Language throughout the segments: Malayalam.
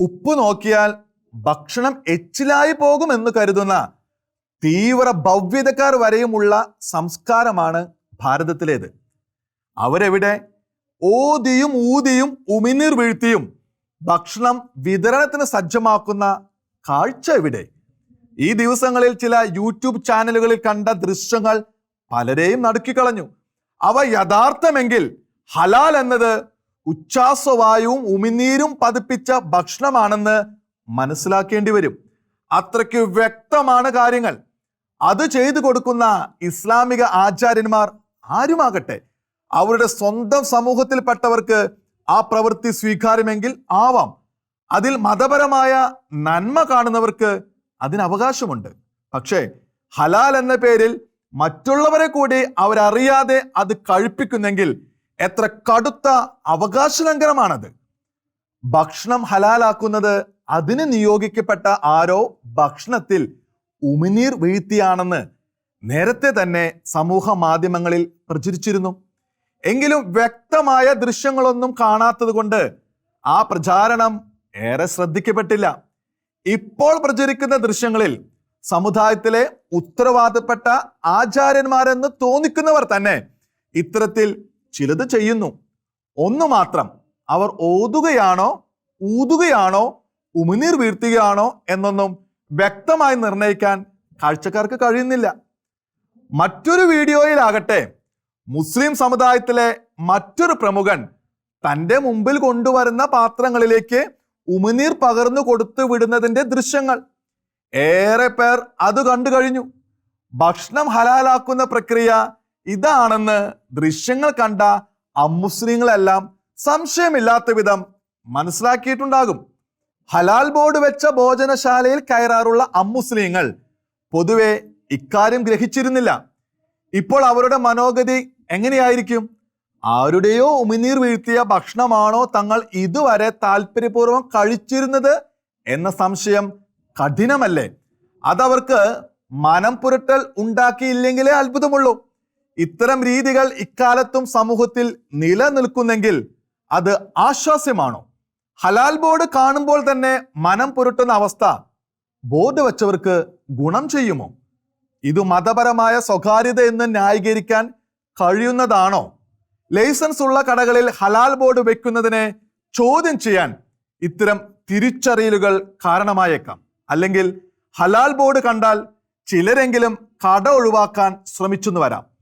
ഉപ്പ് നോക്കിയാൽ ഭക്ഷണം എച്ചിലായി പോകുമെന്ന് കരുതുന്ന തീവ്ര ഭവ്യതക്കാർ വരെയുമുള്ള സംസ്കാരമാണ് ഭാരതത്തിലേത്. അവരെവിടെ ഓതിയും ഊതിയും ഉമിനീർ വീഴ്ത്തിയും ഭക്ഷണം വിതരണത്തിന് സജ്ജമാക്കുന്ന കാഴ്ച എവിടെ ഈ ദിവസങ്ങളിൽ ചില യൂട്യൂബ് ചാനലുകളിൽ കണ്ട ദൃശ്യങ്ങൾ പലരെയും നടുക്കിക്കളഞ്ഞു. അവ യഥാർത്ഥമെങ്കിൽ ഹലാൽ എന്നത് ഉച്ഛ്വാസവായുവും ഉമിനീരും പതിപ്പിച്ച ഭക്ഷണമാണെന്ന് മനസ്സിലാക്കേണ്ടി വരും. അത്രയ്ക്ക് വ്യക്തമാണ് കാര്യങ്ങൾ. അത് ചെയ്തു കൊടുക്കുന്ന ഇസ്ലാമിക ആചാര്യന്മാർ ആരുമാകട്ടെ? അവരുടെ സ്വന്തം സമൂഹത്തിൽപ്പെട്ടവർക്ക് ആ പ്രവൃത്തി സ്വീകാര്യമെങ്കിൽ ആവാം. അതിൽ മതപരമായ നന്മ കാണുന്നവർക്ക് അതിന് അവകാശമുണ്ട്. പക്ഷേ ഹലാൽ എന്ന പേരിൽ മറ്റുള്ളവരെ കൂടി അവരറിയാതെ അത് കഴിപ്പിക്കുന്നെങ്കിൽ എത്ര കടുത്ത അവകാശ ലംഘനമാണത് ഭക്ഷണം ഹലാലാക്കുന്നത് അതിന് നിയോഗിക്കപ്പെട്ട ആരോ ഭക്ഷണത്തിൽ ഉമിനീർ വീഴ്ത്തിയാണെന്ന് നേരത്തെ തന്നെ സമൂഹ മാധ്യമങ്ങളിൽ പ്രചരിച്ചിരുന്നു. എങ്കിലും വ്യക്തമായ ദൃശ്യങ്ങളൊന്നും കാണാത്തത് ആ പ്രചാരണം ഏറെ ശ്രദ്ധിക്കപ്പെട്ടില്ല. ഇപ്പോൾ പ്രചരിക്കുന്ന ദൃശ്യങ്ങളിൽ സമുദായത്തിലെ ഉത്തരവാദപ്പെട്ട ആചാര്യന്മാരെന്ന് തോന്നിക്കുന്നവർ തന്നെ ഇത്തരത്തിൽ ചിലത് ചെയ്യുന്നു. ഒന്ന് മാത്രം അവർ ഓതുകയാണോ ഊതുകയാണോ ഉമിനീർ വീഴ്ത്തുകയാണോ എന്നൊന്നും വ്യക്തമായി നിർണയിക്കാൻ കാഴ്ചക്കാർക്ക് കഴിയുന്നില്ല. മറ്റൊരു വീഡിയോയിലാകട്ടെ മുസ്ലിം സമുദായത്തിലെ മറ്റൊരു പ്രമുഖൻ തന്റെ മുമ്പിൽ കൊണ്ടുവരുന്ന പാത്രങ്ങളിലേക്ക് ഉമിനീർ പകർന്നു കൊടുത്തു വിടുന്നതിന്റെ ദൃശ്യങ്ങൾ. ഏറെ പേർ അത് കണ്ടു കഴിഞ്ഞു. ഭക്ഷണം ഹലാലാക്കുന്ന പ്രക്രിയ ഇതാണെന്ന് ദൃശ്യങ്ങൾ കണ്ട അമുസ്ലിങ്ങളെല്ലാം സംശയമില്ലാത്ത വിധം മനസ്സിലാക്കിയിട്ടുണ്ടാകും. ഹലാൽ ബോർഡ് വെച്ച ഭോജനശാലയിൽ കയറാറുള്ള അമുസ്ലിങ്ങൾ പൊതുവെ ഇക്കാര്യം ഗ്രഹിച്ചിരുന്നില്ല. ഇപ്പോൾ അവരുടെ മനോഗതി എങ്ങനെയായിരിക്കും? ആരുടെയോ ഉമിനീർ വീഴ്ത്തിയ ഭക്ഷണമാണോ തങ്ങൾ ഇതുവരെ താല്പര്യപൂർവം കഴിച്ചിരുന്നത് എന്ന സംശയം കഠിനമല്ലേ? അതവർക്ക് മനം പുരട്ടൽ ഉണ്ടാക്കിയില്ലെങ്കിലേ അത്ഭുതമുള്ളൂ. ഇത്തരം രീതികൾ ഇക്കാലത്തും സമൂഹത്തിൽ നിലനിൽക്കുന്നെങ്കിൽ അത് ആശ്വാസ്യമാണോ? ഹലാൽ ബോർഡ് കാണുമ്പോൾ തന്നെ മനം പുരട്ടുന്ന അവസ്ഥ ബോർഡ് വെച്ചവർക്ക് ഗുണം ചെയ്യുമോ? ഇത് മതപരമായ സ്വകാര്യത എന്ന് ന്യായീകരിക്കാൻ കഴിയുന്നതാണോ? ലൈസൻസ് ഉള്ള കടകളിൽ ഹലാൽ ബോർഡ് വെക്കുന്നതിനെ ചോദ്യം ചെയ്യാൻ ഇത്തരം തിരിച്ചറിയലുകൾ കാരണമായേക്കാം. അല്ലെങ്കിൽ ഹലാൽ ബോർഡ് കണ്ടാൽ ചിലരെങ്കിലും കട ഒഴിവാക്കാൻ ശ്രമിച്ചെന്ന് വരാം.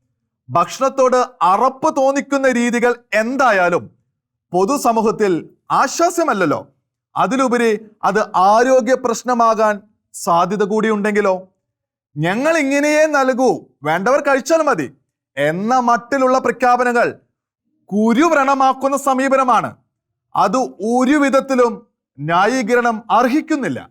ഭക്ഷണത്തോട് അറപ്പ് തോന്നിക്കുന്ന രീതികൾ എന്തായാലും പൊതുസമൂഹത്തിൽ ആശ്വാസ്യമല്ലല്ലോ. അതിലുപരി അത് ആരോഗ്യ പ്രശ്നമാകാൻ സാധ്യത കൂടിയുണ്ടെങ്കിലോ ഞങ്ങൾ ഇങ്ങനെയേ നൽകൂ. വേണ്ടവർ കഴിച്ചാൽ മതി. എന്ന മട്ടിലുള്ള പ്രഖ്യാപനങ്ങൾ കുരുവ്രണമാക്കുന്ന സമീപനമാണ്. അത് ഒരു വിധത്തിലും ന്യായീകരണം അർഹിക്കുന്നില്ല.